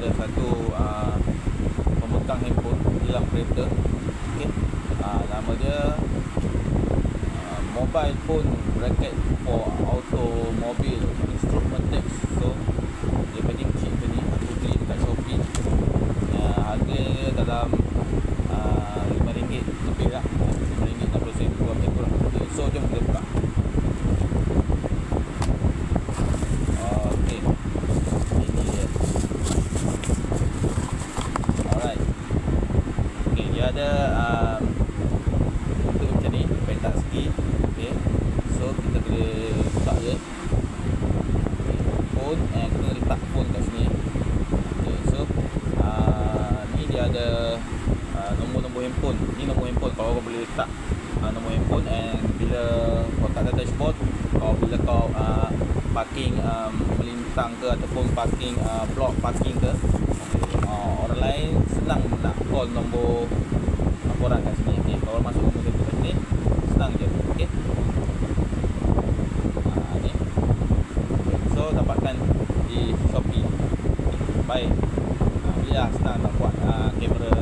ada satu uh, pemegang handphone dalam kereta okay. uh, ah, nama dia uh, mobile phone bracket for automobile instrument text Dia ada um, bentuk macam ni, petak sikit. Okay. So kita kena buka dia. Okay. Phone and kena letak phone kat sini. Okay, so uh, ni dia ada uh, nombor-nombor handphone. Ni nombor handphone kalau kau boleh letak uh, nombor handphone and bila kau tak ada dashboard, kau bila kau uh, parking um, melintang ke ataupun parking uh, block parking ke uh, orang lain senang nak call nombor laporan kat sini okay. kalau masuk nombor tu kat sini senang je okay. uh, ni. so dapatkan di Shopee baik uh, boleh lah senang nak buat uh, kamera